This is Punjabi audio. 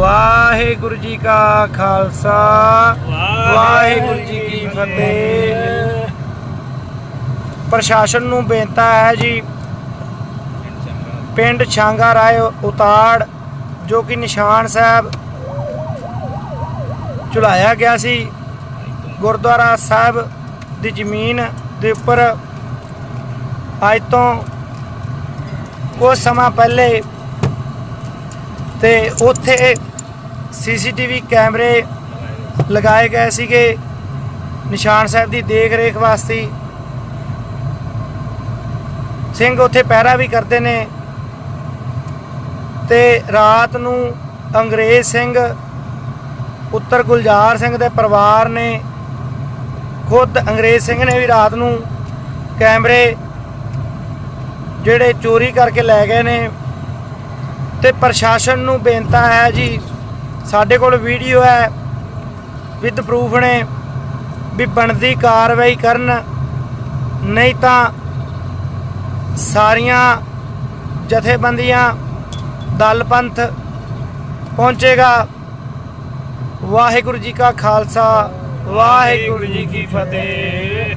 ਵਾਹਿਗੁਰੂ ਜੀ ਕਾ ਖਾਲਸਾ। ਵਾਹਿਗੁਰੂ ਜੀ ਕੀ ਫਤਿਹ। ਪ੍ਰਸ਼ਾਸਨ ਨੂੰ ਬੇਨਤਾ ਹੈ ਜੀ ਪਿੰਡ ਛਾਂਗਾ ਰਾਏ ਉਤਾੜ ਜੋ ਕਿ ਨਿਸ਼ਾਨ ਸਾਹਿਬ ਚੁਲਾਇਆ ਗਿਆ ਸੀ ਗੁਰਦੁਆਰਾ ਸਾਹਿਬ ਦੀ ਜ਼ਮੀਨ ਦੇ ਉੱਪਰ ਅੱਜ ਤੋਂ ਕੁਝ ਸਮਾਂ ਪਹਿਲੇ ਤੇ ਉੱਥੇ ਸੀਸੀਟੀਵੀ ਕੈਮਰੇ ਲਗਾਏ ਗਏ ਸੀਗੇ। ਨਿਸ਼ਾਨ ਸਾਹਿਬ ਦੀ ਦੇਖ ਰੇਖ ਵਾਸਤੇ ਸਿੰਘ ਉੱਥੇ ਪਹਿਰਾ ਵੀ ਕਰਦੇ ਨੇ। ਤੇ ਰਾਤ ਨੂੰ ਅੰਗਰੇਜ਼ ਸਿੰਘ ਉੱਤਰ ਗੁਲਜ਼ਾਰ ਸਿੰਘ ਦੇ ਪਰਿਵਾਰ ਨੇ ਖੁਦ ਅੰਗਰੇਜ਼ ਸਿੰਘ ਨੇ ਵੀ ਰਾਤ ਨੂੰ ਕੈਮਰੇ ਜਿਹੜੇ ਚੋਰੀ ਕਰਕੇ ਲੈ ਗਏ ਨੇ। ਤੇ ਪ੍ਰਸ਼ਾਸਨ ਨੂੰ ਬੇਨਤੀ ਹੈ ਜੀ ਸਾਡੇ ਕੋਲ ਵੀਡੀਓ ਹੈ ਵਿਦ ਪ੍ਰੂਫ ਨੇ ਵੀ ਬਣਦੀ ਕਾਰਵਾਈ ਕਰਨ। ਨਹੀਂ ਤਾਂ ਸਾਰੀਆਂ ਜਥੇਬੰਦੀਆਂ ਦਲ ਪੰਥ ਪਹੁੰਚੇਗਾ। ਵਾਹਿਗੁਰੂ ਜੀ ਕਾ ਖਾਲਸਾ, ਵਾਹਿਗੁਰੂ ਜੀ ਕੀ ਫਤਿਹ।